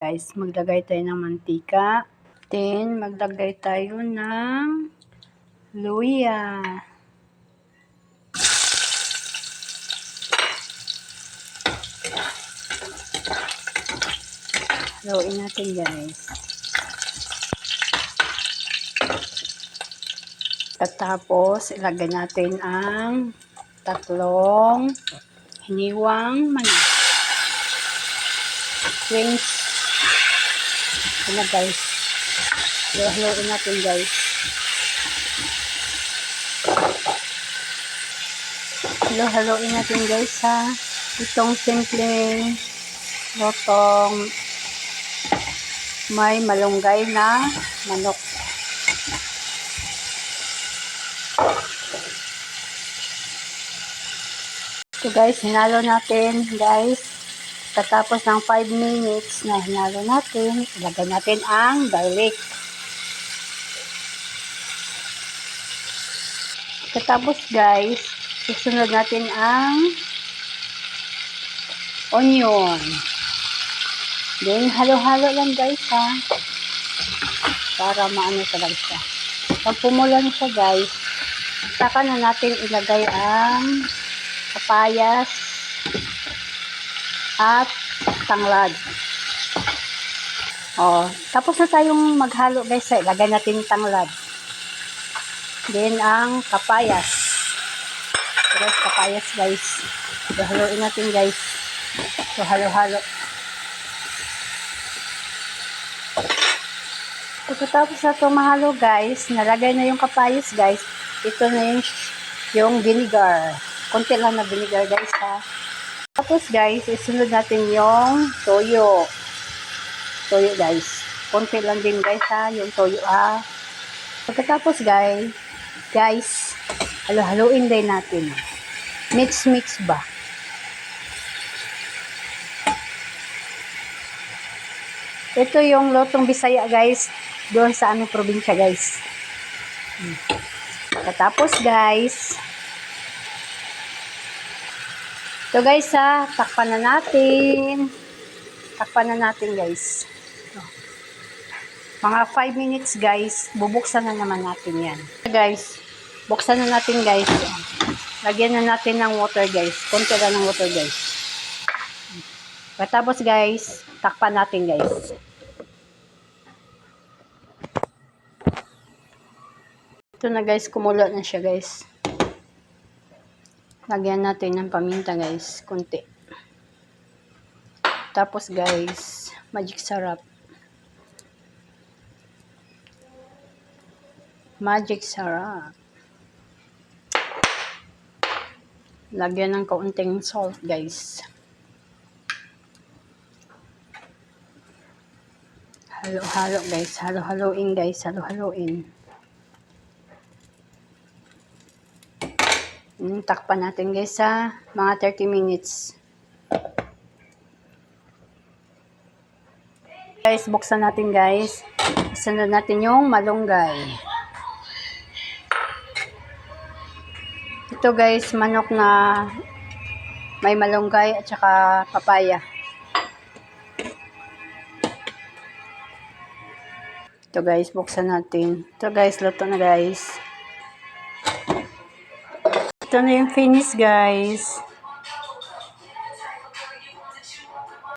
Guys, maglagay tayo ng mantika. Then, maglagay tayo ng luya. Haluin natin guys. Tapos, ilagay natin ang tatlong hiniwang manok. Wings. Ito na guys. Haluin natin guys. Halo-haloin natin guys ha. Itong simpleng lotong may malunggay na manok. So guys, hinalo natin guys. Katapos ng 5 minutes na hinalo natin, ilagay natin ang garlic. Katapos guys, susunod natin ang onion. Then, halo-halo lang guys ha. Para maano talaga siya. Pag pumulan siya guys, saka na natin ilagay ang kapayas at tanglad. Oh, tapos na tayong maghalo guys. Ilagay natin yung tanglad. Then ang kapayas. Guys, kapayas guys. So, haluin natin guys. So, halo-halo. Pagkatapos na itong mahalo guys, nalagay na yung kapayas guys. Ito na yung, yung vinegar. Konti lang na vinegar guys ha. Tapos guys, isunod natin yung toyo. Toyo guys. Konti lang din guys ha, yung toyo ha. Pagkatapos guys, guys, halo-haloin din natin. Mix-mix ba? Ito yung lotong Bisaya guys, doon sa aming probinsya guys. Pagkatapos guys, ito guys ha, takpan na natin. Takpan na natin guys. Mga 5 minutes guys, bubuksan na naman natin yan. Guys, buksan na natin guys. Lagyan na natin ng water guys. Konti lang ng water guys. Pagkatapos guys, takpan natin guys. Ito na guys, kumulo na siya guys. Lagyan natin ng paminta guys, konti. Tapos guys, magic sarap. Magic sarap. Lagyan ng kaunting salt guys. Halo-halo guys. Halo-haloin guys. Halo-haloin. Mm, takpan natin guys sa mga 30 minutes. Guys, buksan natin guys. Sunod natin yung malunggay. Ito guys, manok na may malunggay at saka papaya. Ito guys, buksan natin. Ito guys, luto na guys. Ito na yung finish guys.